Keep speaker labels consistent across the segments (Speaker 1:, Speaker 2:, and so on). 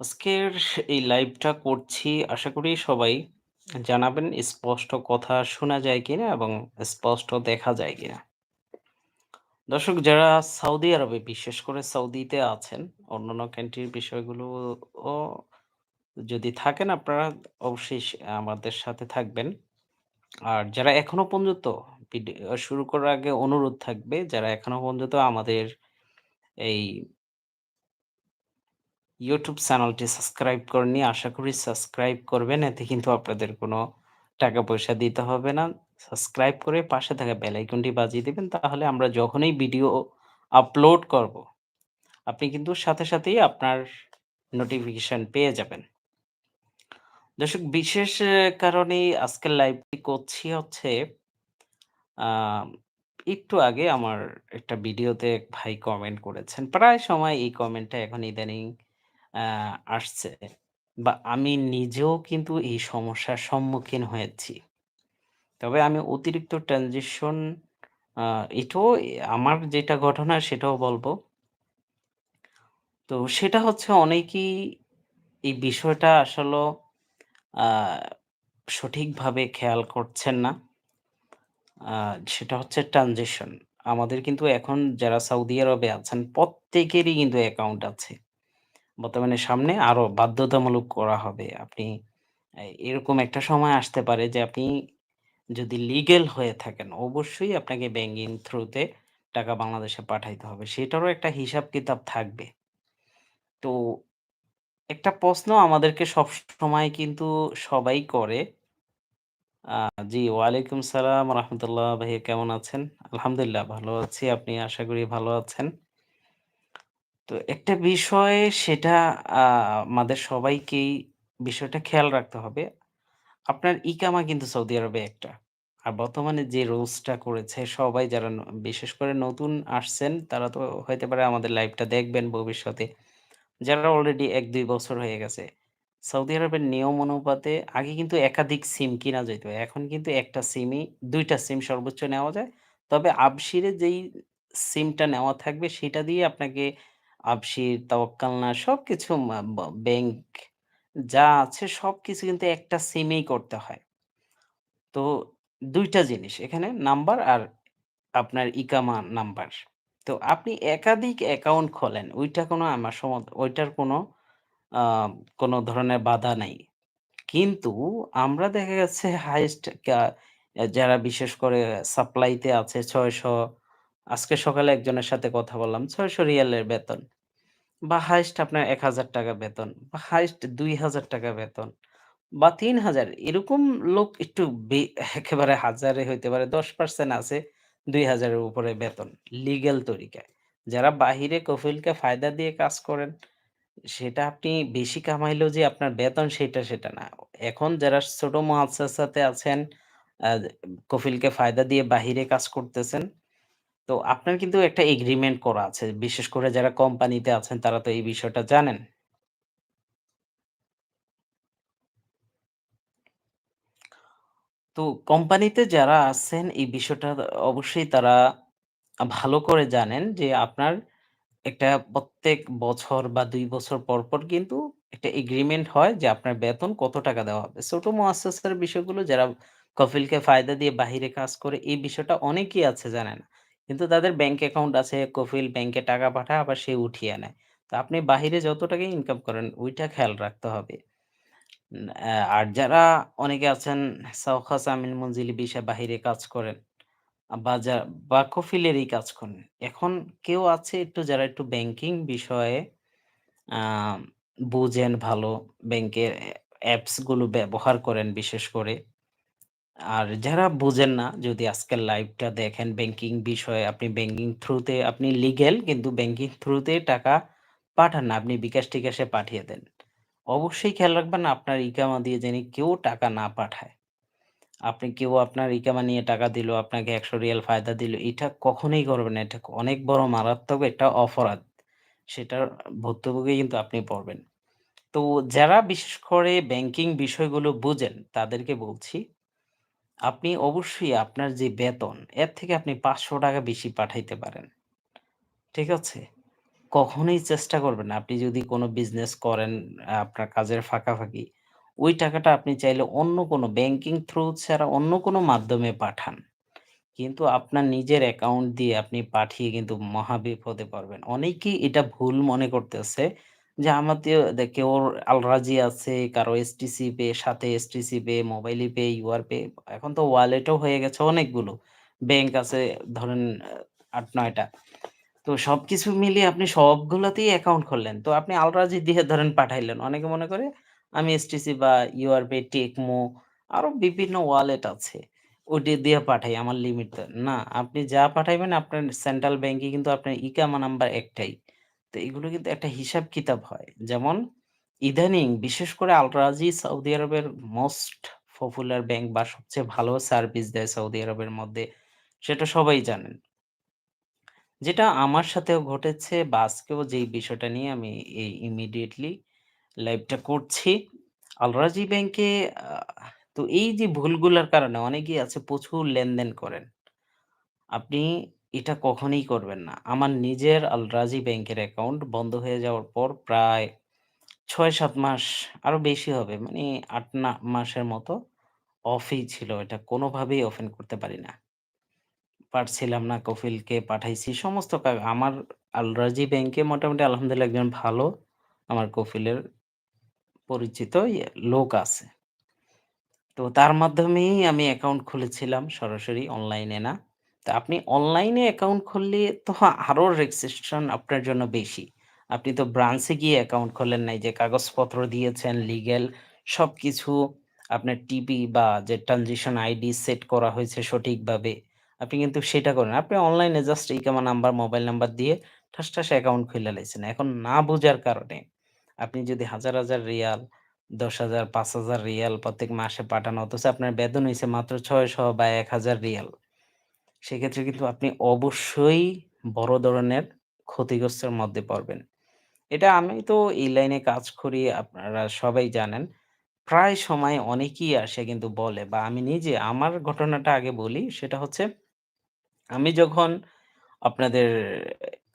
Speaker 1: আজকের এই লাইভটা করছি। আশা করি সবাই জানাবেন স্পষ্ট কথা শোনা যায় কিনা এবং স্পষ্ট দেখা যায় কিনা। দর্শক যারা সৌদি আরবে বিশেষ করে সৌদিতে আছেন, অন্যান্য কান্ট্রির বিষয়গুলো যদি থাকেন আপনারা অবশ্যই আমাদের সাথে থাকবেন। আর যারা এখনও পর্যন্ত শুরু করার আগে অনুরোধ থাকবে, যারা এখনও পর্যন্ত আমাদের এই ইউটিউব চ্যানেলটি সাবস্ক্রাইব করেননি। আশা করি সাবস্ক্রাইব করবেন। এতে কিন্তু আপনাদের কোনো টাকা-পয়সা দিতে হবে না। সাবস্ক্রাইব করে পাশে থাকা বেল আইকনটি বাজিয়ে দেবেন তাহলে আমরা যখনই ভিডিও আপলোড করব, আপনি কিন্তু সাথে সাথেই আপনার নোটিফিকেশন পেয়ে যাবেন। দর্শক বিশেষ কারণে আজকের লাইভটি করছি হচ্ছে একটু আগে আমার একটা ভিডিওতে ভাই কমেন্ট করেছেন। প্রায় সময় এই কমেন্টটা এখন ইদানিং আসছে বা আমি নিজেও কিন্তু এই সমস্যার সম্মুখীন হয়েছি। তবে আমি অতিরিক্ত ট্রানজিশন এটাও আমার যেটা ঘটনা সেটাও বলব তো সেটা হচ্ছে অনেকেই এই বিষয়টা আসলেও আ, সঠিকভাবে খেয়াল করছেন না। সেটা হচ্ছে ট্রানজিশন। আমাদের কিন্তু এখন যারা সৌদি আরবে আছেন, প্রত্যেকেরই কিন্তু অ্যাকাউন্ট আছে। বর্তমানে সামনে আরও বাধ্যতামূলক করা হবে। আপনি এরকম একটা সময় আসতে পারে যে আপনি যদি লিগেল হয়ে থাকেন, অবশ্যই আপনাকে ব্যাংকিং থ্রুতে টাকা বাংলাদেশে পাঠাইতে হবে। সেটারও একটা হিসাব-কিতাব থাকবে। তো একটা প্রশ্ন আমাদেরকে সবসময় কিন্তু সবাই করে। জি, ওয়ালাইকুম সালাম রাহমাতুল্লাহ। ভাইয়া কেমন আছেন? আলহামদুলিল্লাহ ভালো আছি। আপনি আশা করি ভালো আছেন। তো একটা বিষয় সেটা আমাদের সবাইকেই বিষয়টা খেয়াল রাখতে হবে। আপনার ইকামা কিন্তু সৌদি আরবে একটা। আর বর্তমানে যে রুলসটা করেছে, সবাই যারা বিশেষ করে নতুন আসছেন, তারা তো হইতে পারে আমাদের লাইভটা দেখবেন ভবিষ্যতে। যারা অলরেডি ১-২ বছর হয়ে গেছে। সৌদি আরবের নিয়ম অনুপাতে আগে কিন্তু একাধিক সিম কিনা যাইত। এখন কিন্তু একটা সিমই ২ টা সিম সর্বোচ্চ নেওয়া যায়। তবে আবশিরে যেই সিমটা নেওয়া থাকবে, সেটা দিয়ে আপনাকে আবশির, তাওয়াক্কালনা সবকিছু মা ব ব্যাংক যা আছে সব কিছু কিন্তু একটা সিমেই করতে হয়। তো দুইটা জিনিস এখানে নাম্বার আর আপনার ইকামা নাম্বার। তো আপনি একাধিক অ্যাকাউন্ট খোলেন। ওইটা কোনো আমার সম ওইটার কোনো কোনো ধরনের বাধা নাই। কিন্তু আমরা দেখা গেছে এ যারা বিশেষ করে সাপ্লাইতে আছে ৬০০ আজকে সকালে একজনের সাথে কথা বললাম। ৬০০ রিয়ালের বেতন বা হাইয়েস্ট আপনার ৳১,০০০ বেতন বা হাইস্ট দুই হাজার টাকা বেতন বা ৩,০০০ এরকম লোক একটু বে একেবারে হাজারে হইতে পারে ১০% আছে দুই হাজারের উপরে বেতন লিগ্যাল তরিকায়। যারা বাহিরে কফিলকে ফায়দা দিয়ে কাজ করেন, সেটা আপনি বেশি কামাইলেও যে আপনার বেতন সেটা, সেটা না। এখন যারা ছোট মুআচ্ছাছাতে আছেন, কফিলকে ফায়দা দিয়ে বাহিরে কাজ করতেছেন। তো আপনার কিন্তু একটা এগ্রিমেন্ট করা আছে। বিশেষ করে যারা কোম্পানিতে আছেন তারা তো এই বিষয়টা জানেন। তো কোম্পানিতে যারা আছেন এই বিষয়টা অবশ্যই তারা ভালো করে জানেন যে আপনার একটা প্রত্যেক বছর বা ২ বছর পর, পর কিন্তু একটা এগ্রিমেন্ট হয় যে আপনার বেতন কত টাকা দেওয়া হবে। ছোট মুআচ্ছাছার বিষয়গুলো যারা কফিলকে ফায়দা দিয়ে বাহিরে কাজ করে এই বিষয়টা অনেকেই আছে জানে না। কিন্তু তাদের ব্যাংক অ্যাকাউন্ট আছে, কফিল ব্যাংকে টাকা পাঠায় আবার সে উঠিয়ে নেয়। তো আপনি বাহিরে যত টাকাই ইনকাম করেন ওইটা খেয়াল রাখতে হবে। আর যারা অনেকে আছেন সাওখাস আমিন মঞ্জিলি বিষয়ে বাহিরে কাজ করেন। বা যা বা কফিলেরই কাজ করেন। এখন কেউ আছে একটু যারা একটু ব্যাংকিং বিষয়ে বুঝেন ভালো, ব্যাংকের অ্যাপসগুলো ব্যবহার করেন বিশেষ করে। আর যারা বুঝেন না যদি আজকের লাইভটা দেখেন ব্যাংকিং বিষয়ে আপনি ব্যাংকিং থ্রুতে আপনি লিগেল কিন্তু ব্যাংকিং থ্রুতে টাকা পাঠান না। আপনি বিকাশ-টিকাশে পাঠিয়ে দেন। অবশ্যই খেয়াল রাখবেন আপনার ইকামা দিয়ে যেন কেউ টাকা না পাঠায়। আপনি কেউ আপনার ইকামা নিয়ে টাকা দিল, আপনাকে ১০০ রিয়াল ফায়দা দিল। এটা কখনোই করবেন না। এটা অনেক বড় মারাত্মক একটা অপরাধ। সেটার ভুক্তভোগী কিন্তু আপনি পড়বেন। তো যারা বিশেষ করে ব্যাংকিং বিষয়গুলো বুঝেন তাদেরকে বলছি আপনি অবশ্যই আপনার যে বেতন এর থেকে আপনি ৳৫০০ বেশি পাঠাইতে পারেন। ঠিক আছে? কখনোই চেষ্টা করবেন। আপনি যদি কোনো বিজনেস করেন আপনার কাজের ফাঁকাফাঁকি, ওই টাকাটা আপনি চাইলে অন্য কোনো ব্যাংকিং থ্রু ছাড়া অন্য কোনো মাধ্যমে পাঠান। কিন্তু আপনার নিজের অ্যাকাউন্ট দিয়ে আপনি পাঠিয়ে কিন্তু মহা বিপদে পড়বেন। অনেকেই এটা ভুল মনে করতেছে যে আমাদের দে কেউর আলরাজি আছে, কারও এসটিসি পে, সাথে STC pay, mobile pay, UR pay, এখন তো ওয়ালেটও হয়ে গেছে অনেকগুলো। ব্যাংক আছে ধরেন আ ৮-৯ টা। তো সবকিছু মিলিয়ে আপনি সবগুলোতেই অ্যাকাউন্ট খুললেন। তো আপনি আলরাজি দিয়ে ধরেন পাঠাইলেন। অনেকে মনে করে আমি এসটিসি বা ইউআরপে, টেকমো আরও বিভিন্ন ওয়ালেট আছে। ওটি দিয়ে পাঠাই আমার লিমিট না, আপনি যা পাঠাইবেন আপনার সেন্ট্রাল ব্যাংকে কিন্তু আপনার ইকামা নাম্বার একটাই। তো এগুলো কিন্তু একটা হিসাব-কিতাব হয়। যেমন ইদানিং বিশেষ করে আলরাজি সৌদি আরবের মোস্ট পপুলার ব্যাংক বা সবচেয়ে ভালো সার্ভিস দেয় সৌদি আরবের মধ্যে, সেটা সবাই জানেন। যেটা আমার সাথেও ঘটেছে বা আজকেও যেই বিষয়টা নিয়ে আমি এই ইমিডিয়েটলি লাইভটা করছি। আল-রাজি ব্যাংকে তো এই যে ভুলগুলার কারণে অনেকেই আছে প্রচুর লেনদেন করেন। আপনি এটা কখনোই করবেন না। আমার নিজের আল-রাজি ব্যাংকের অ্যাকাউন্ট বন্ধ হয়ে যাওয়ার পর প্রায় ৬-৭ মাস আরও বেশি হবে। মানে ৮ না মাসের মতো অফই ছিল। এটা কোনোভাবেই ওপেন করতে পারি না। পারছিলাম না, কফিলকে পাঠাইছি। সমস্ত কা আমার আল-রাজি ব্যাংকে মোটামুটি আলহামদুলিল্লাহ একজন ভালো আমার কফিলের পরিচিত ইয়ে লোক আছে। তো তার মাধ্যমেই আমি অ্যাকাউন্ট খুলেছিলাম সরাসরি অনলাইনে না। তো আপনি অনলাইনে অ্যাকাউন্ট খুললে তো আরও রেস্ট্রিকশন আপনার জন্য বেশি। আপনি তো ব্রাঞ্চে গিয়ে অ্যাকাউন্ট খোলেন নাই যে কাগজপত্র দিয়েছেন লিগ্যাল সবকিছু আপনার টিপি বা যে ট্রানজিশন আইডি সেট করা হয়েছে সঠিকভাবে। আপনি কিন্তু সেটা করেন। আপনি অনলাইনে জাস্ট ইকামা নাম্বার, মোবাইল নাম্বার দিয়ে ঠাস, ঠাস অ্যাকাউন্ট খুইলা লাইছেন। এখন না বোঝার কারণে আপনি যদি হাজার, হাজার রিয়াল দশ হাজার পাঁচ হাজার রিয়াল প্রত্যেক মাসে পাঠান অথচ আপনার বেতন হয়েছে মাত্র ৬০০ বা ১,০০০ রিয়াল। সেক্ষেত্রে কিন্তু আপনি অবশ্যই বড় ধরনের ক্ষতিগ্রস্তের মধ্যে পড়বেন। এটা আমি তো এই লাইনে কাজ করি, আপনারা সবাই জানেন। প্রায় সময় অনেকেই আসে কিন্তু বলে বা আমি নিজে আমার ঘটনাটা আগে বলি, সেটা হচ্ছে আমি যখন আপনাদের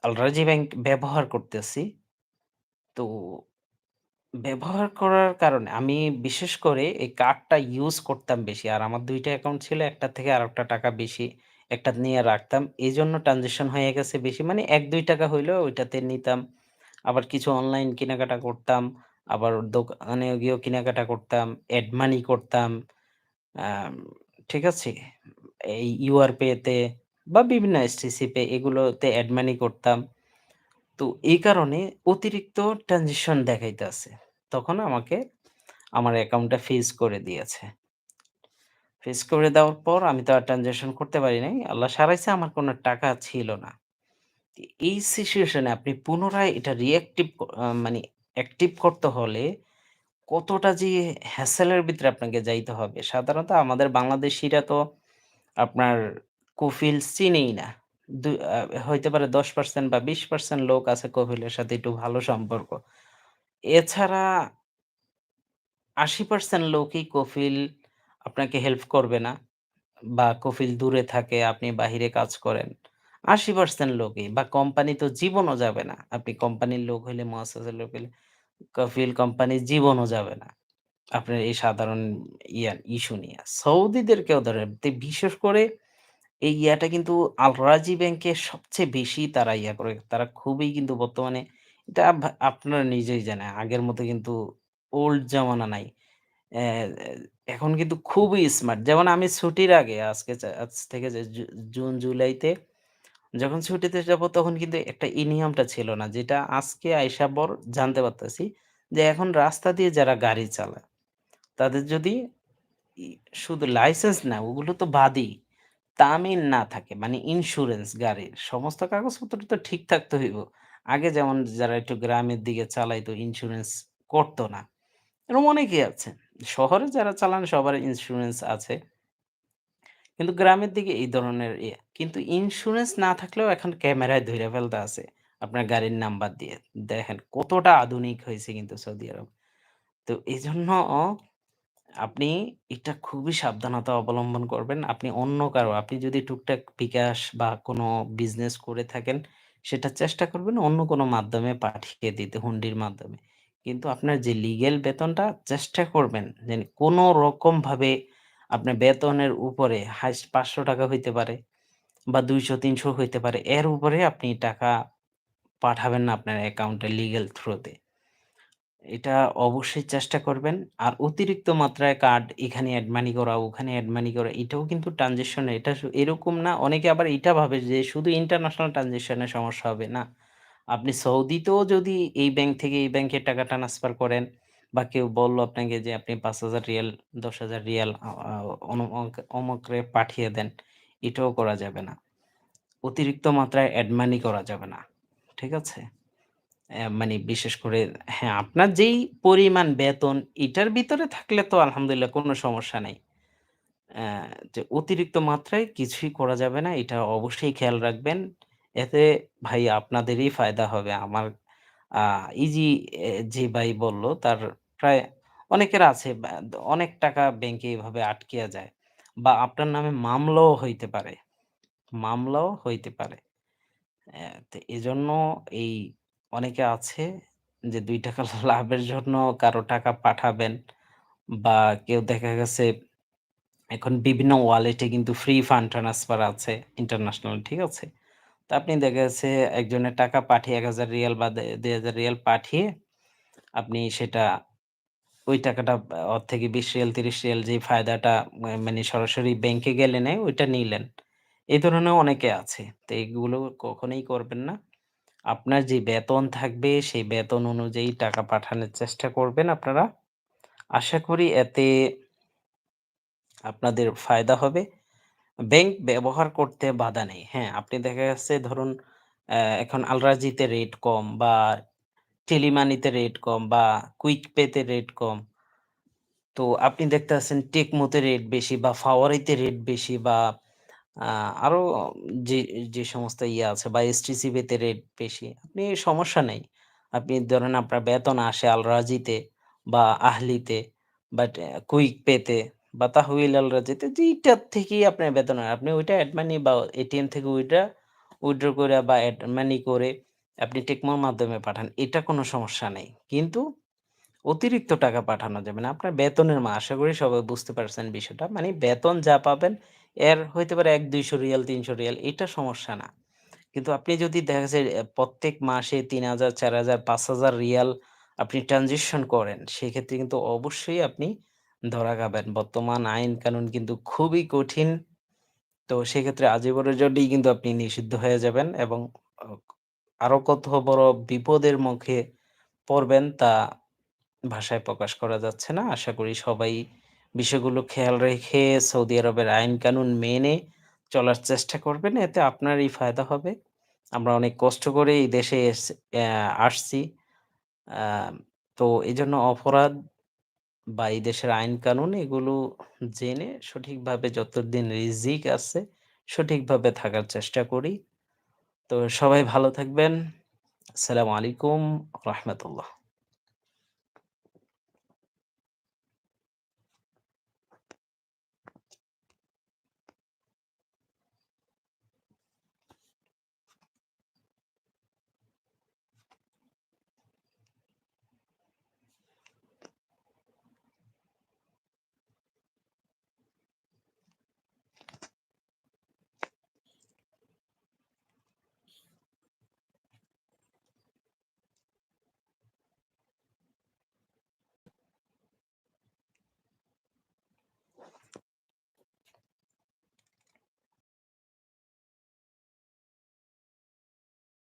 Speaker 1: আল-রাজি ব্যাংক ব্যবহার করতেছি, তো ব্যবহার করার কারণে আমি বিশেষ করে এই কার্ডটা ইউজ করতাম বেশি। আর আমার ২ টা অ্যাকাউন্ট ছিল। একটা থেকে আরেকটা টাকা বেশি একটা নিয়ে রাখতাম। এজন্য ট্রান্সেকশন হয়ে গেছে বেশি। মানে ৳১-৳২ হইলেও ওইটাতে নিতাম। আবার কিছু অনলাইন কেনাকাটা করতাম। আবার দোকানে গিয়েও কেনাকাটা করতাম। এড মানি করতাম। ঠিক আছে? এই ইউআরপে তে বা বিভিন্ন পে এগুলোতে এড মানি করতাম। তো এই কারণে অতিরিক্ত ট্রানজিশন দেখাইতেছে। তখন আমাকে, আমার অ্যাকাউন্টটা ফ্রিজ করে দিয়েছে। ফ্রিজ করে দেওয়ার পর আমি তো আর ট্রান্সেকশন করতে পারি নাই। আল্লাহ সারাইছে, আমার কোনো টাকা ছিল না। এই সিচুয়েশনে আপনি পুনরায় এটা রিঅ্যাক্টিভ মানে অ্যাক্টিভ করতে হলে কতটা যে হ্যাসেলের ভিতরে আপনাকে যাইতে হবে। সাধারণত আমাদের বাংলাদেশিরা তো আপনার কফিল চিনেই না। হইতে পারে ১০% বা ২০% লোক আছে কফিলের সাথে একটু ভালো সম্পর্ক। এছাড়া ৮০% লোকই কফিল আপনাকে হেল্প করবে না বা কফিল দূরে থাকে, আপনি বাহিরে কাজ করেন। ৮০% লোকই বা কোম্পানি তো জীবনও যাবে না। আপনি কোম্পানির লোক হইলে, মুয়াসসাসার লোক হইলে কফিল কোম্পানির জীবনও যাবে না। আপনার এই সাধারণ ইয়া ইস্যু নিয়ে সৌদিদেরকেও ধরেন তে বিশেষ করে এই ইয়াটা কিন্তু আল-রাজি ব্যাংকে সবচেয়ে বেশি তারা ইয়া করে। তারা খুবই কিন্তু বর্তমানে এটা আপনারা নিজেই জানেন। আগের মতো কিন্তু ওল্ড জামানা নাই। এখন কিন্তু খুবই স্মার্ট। যেমন আমি ছুটির আগে আজকে আজ থেকে যে জুন, জুলাইতে যখন ছুটিতে যাব তখন কিন্তু একটা এই নিয়মটা ছিল না। যেটা আজকে আইসা পর জানতে পারতেছি যে এখন রাস্তা দিয়ে যারা গাড়ি চালায়, তাদের যদি ই শুধু লাইসেন্স না ওগুলো তো বাদই। তামিল না থাকে মানে ইন্সুরেন্স গাড়ির সমস্ত কাগজপত্র তো ঠিক থাকতে হইব। আগে যেমন যারা একটু গ্রামের দিকে চালাইতো ইন্সুরেন্স করত না। এরকম অনেকেই আছে। শহরে যারা চালান সবার ইন্স্যুরেন্স আছে। কিন্তু গ্রামের দিকে এই ধরনের ইয়ে। কিন্তু ইন্স্যুরেন্স না থাকলেও এখন ক্যামেরায় ধইরা ফেলতে আছে। আপনার গাড়ির নাম্বার দিয়ে। দেখেন কতটা আধুনিক হয়েছে কিন্তু সৌদি আরব। তো এই জন্য আপনি এটা খুবই সাবধানতা অবলম্বন করবেন। আপনি অন্য কারও আপনি যদি টুকটাক বিকাশ বা কোনো বিজনেস করে থাকেন, সেটা চেষ্টা করবেন অন্য কোনো মাধ্যমে পাঠিয়ে দিতে হুন্ডির মাধ্যমে। কিন্তু আপনার যে লিগেল বেতনটা চেষ্টা করবেন যে কোনো রকমভাবে আপনার বেতনের উপরে হাইস্ট পাঁচশো টাকা হইতে পারে বা দুইশো তিনশো হইতে পারে। এর উপরে আপনি টাকা পাঠাবেন না আপনার অ্যাকাউন্টে লিগেল থ্রুতে। এটা অবশ্যই চেষ্টা করবেন। আর অতিরিক্ত মাত্রায় কার্ড এখানে এড মানি করা, ওখানে এড মানি করা এটাও কিন্তু ট্রান্সেকশন এটা এরকম না। অনেকে আবার এটা ভাবে যে শুধু ইন্টারন্যাশনাল ট্রান্সেকশন এ সমস্যা হবে। না। আপনি সৌদিতেও যদি এই ব্যাংক থেকে এই ব্যাংকে টাকা ট্রান্সফার করেন বা কেউ বলল আপনাকে যে আপনি ৳৫,০০০ ৳১০,০০০ আ আ অন অমক অমুকরে পাঠিয়ে দেন। এটাও করা যাবে না। অতিরিক্ত মাত্রায় অ্যাডমানি করা যাবে না। ঠিক আছে? মানে বিশেষ করে হ্যাঁ, আপনার যেই পরিমাণ বেতন এটার ভিতরে থাকলে তো আলহামদুলিল্লাহ কোনো সমস্যা নেই যে অতিরিক্ত মাত্রায় কিছুই করা যাবে না। এটা অবশ্যই খেয়াল রাখবেন। এতে ভাই আপনাদেরই ফায়দা হবে। আমার ইজি যে ভাই বলল তার প্রায় অনেকের আছে অনেক টাকা ব্যাংকে এভাবে আটকিয়া যায়। বা আপনার নামে মামলাও হইতে পারে। মামলাও হইতে পারে। এজন্য এই অনেকে আছে যে দুই টাকা লাভের জন্য কারও টাকা পাঠাবেন বা কেউ দেখা গেছে এখন বিভিন্ন ওয়ালেটে কিন্তু ফ্রি ফান্ড ট্রান্সফার আছে ইন্টারন্যাশনাল, ঠিক আছে? তো আপনি দেখা যাচ্ছে একজনের টাকা পাঠিয়ে ৳১,০০০ বা দে ৳২,০০০ পাঠিয়ে আপনি সেটা ওই টাকাটা ওর থেকে ৳২০ ৳৩০ যে ফায়দাটা মানে সরাসরি ব্যাংকে গেলে নেয় ওইটা নিলেন। এই ধরনেরও অনেকে আছে। তো এইগুলো কখনোই করবেন না। আপনার যে বেতন থাকবে সেই বেতন অনুযায়ী টাকা পাঠানোর চেষ্টা করবেন আপনারা। আশা করি এতে আপনাদের ফায়দা হবে। ব্যাংক ব্যবহার করতে বাধা নেই। হ্যাঁ, আপনি দেখা যাচ্ছে ধরুন এখন আলরাজিতে রেট কম বা টেলিমানিতে রেট কম বা কুইক পেতে রেট কম। তো আপনি দেখতে পাচ্ছেন টেকমোতে রেট বেশি বা ফাওয়ারিতে রেট বেশি বা আরও যে, যে সমস্ত ইয়ে আছে বা এসটিসিবি তে রেট বেশি। আপনি সমস্যা নেই। আপনি ধরেন আপনার বেতন আসে আলরাজিতে বা আহলিতে বাট কুইক পেতে বা তাহউইল আলরাজিতে যেইটার থেকেই আপনার বেতন হয় আপনি ওইটা এড মানি বা এটিএম থেকে ওইটা উইথড্র করে বা এড মানি করে আপনি টেকমোর মাধ্যমে পাঠান। এটা কোনো সমস্যা নেই। কিন্তু অতিরিক্ত টাকা পাঠানো যাবে না। আপনার বেতনের মা আশা করি সবাই বুঝতে পারছেন বিষয়টা। মানে বেতন যা পাবেন এর হইতে পারে ৳১, ৳২০০, ৳৩০০ এটা সমস্যা না। কিন্তু আপনি যদি দেখা যাচ্ছে প্রত্যেক মাসে ৳৩,০০০, ৳৪,০০০, ৳৫,০০০ আপনি ট্রানজেকশন করেন, সেক্ষেত্রে কিন্তু অবশ্যই আপনি ধরা খাবেন। বর্তমান আইন কানুন কিন্তু খুবই কঠিন। তো সেক্ষেত্রে আজীবনের জন্যই কিন্তু আপনি নিষিদ্ধ হয়ে যাবেন এবং আরও কত বড় বিপদের মুখে পড়বেন তা ভাষায় প্রকাশ করা যাচ্ছে না। আশা করি সবাই বিষয়গুলো খেয়াল রেখে সৌদি আরবের আইন কানুন মেনে চলার চেষ্টা করবেন। এতে আপনারই ফায়দা হবে। আমরা অনেক কষ্ট করে এই দেশে আসছি। তো এজন্য অপরাধ বা এই দেশের আইন কানুন এগুলো জেনে সঠিকভাবে যতদিন রিজিক আছে, সঠিকভাবে থাকার চেষ্টা করি। তো সবাই ভালো থাকবেন। আসসালামু আলাইকুম রাহমাতুল্লাহ।